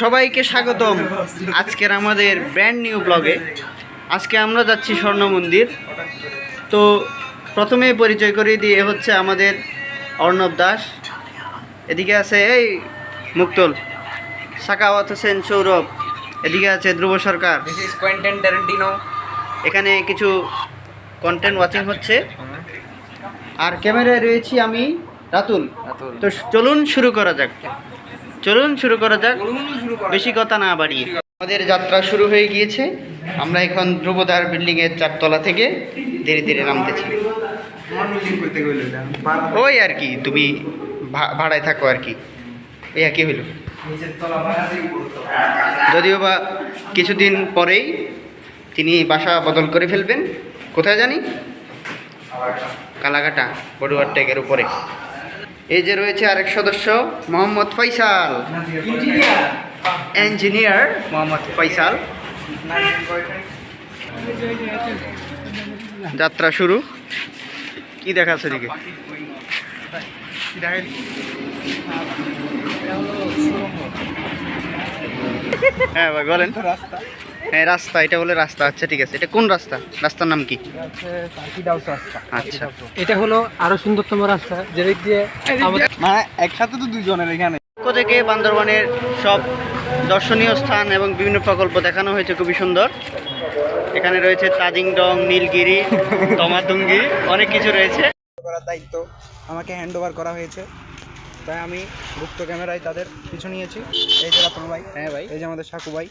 সবাইকে স্বাগতম আজকের আমাদের ব্র্যান্ড নিউ ব্লগে আজকে আমরা যাচ্ছি স্বর্ণ মন্দির। তো প্রথমেই পরিচয় করিয়ে দিয়ে হচ্ছে আমাদের অর্ণব দাস। এদিকে আছে এই মুক্তল সাকাওয়াত হোসেন সৌরভ। এদিকে আছে ধ্রুব সরকার. এখানে কিছু কন্টেন্ট ওয়াচিং হচ্ছে। আর ক্যামেরায় রয়েছি আমি রাতুল। তো চলুন শুরু করা যাক। চলুন শুরু করা যাক। বেশি কথা না বাড়িয়ে। আমাদের যাত্রা শুরু হয়ে গিয়েছে। আমরা এখন ধ্রুবদার বিল্ডিং এর চারতলা থেকে ধীরে ধীরে নামতেছি। ওই আর কি তুমি ভাড়ায় থাকো আর কি। এই কি হইল যদিও বা কিছুদিন পরেই তিনি বাসা বদল করে ফেলবেন। কোথায় জানি? কালাঘাটা বড়ুয়ার ট্যাগের উপরে। এই যে রয়েছে আরেক সদস্য, মোহাম্মদ ফৈসাল ইঞ্জিনিয়ার মোহাম্মদ ফৈসাল যাত্রা শুরু। কি দেখাচ্ছে দিকে হ্যাঁ ভাই বলেন। হ্যাঁ রাস্তা এটা বলে রাস্তা। আচ্ছা ঠিক আছে। এটা কোন রাস্তা? রাস্তার নাম কি? আচ্ছা। এটা হলো আরও সুন্দরতম রাস্তা যে দিয়ে মানে একসাথে তো দুজনের এখানে। পক্ষ থেকে বান্দরবানের সব দর্শনীয় স্থান এবং বিভিন্ন প্রকল্প দেখানো হয়েছে খুবই সুন্দর। এখানে রয়েছে তাজিংডং নীলগিরি তমাতুঙ্গি অনেক কিছু রয়েছে। করার দায়িত্ব আমাকে হ্যান্ড ওভার করা হয়েছে। তাই আমি গুপ্ত ক্যামেরায় তাদের পিছু নিয়েছি। এই যে রাতুল ভাই হ্যাঁ ভাই। এই যে আমাদের সাকু ভাই।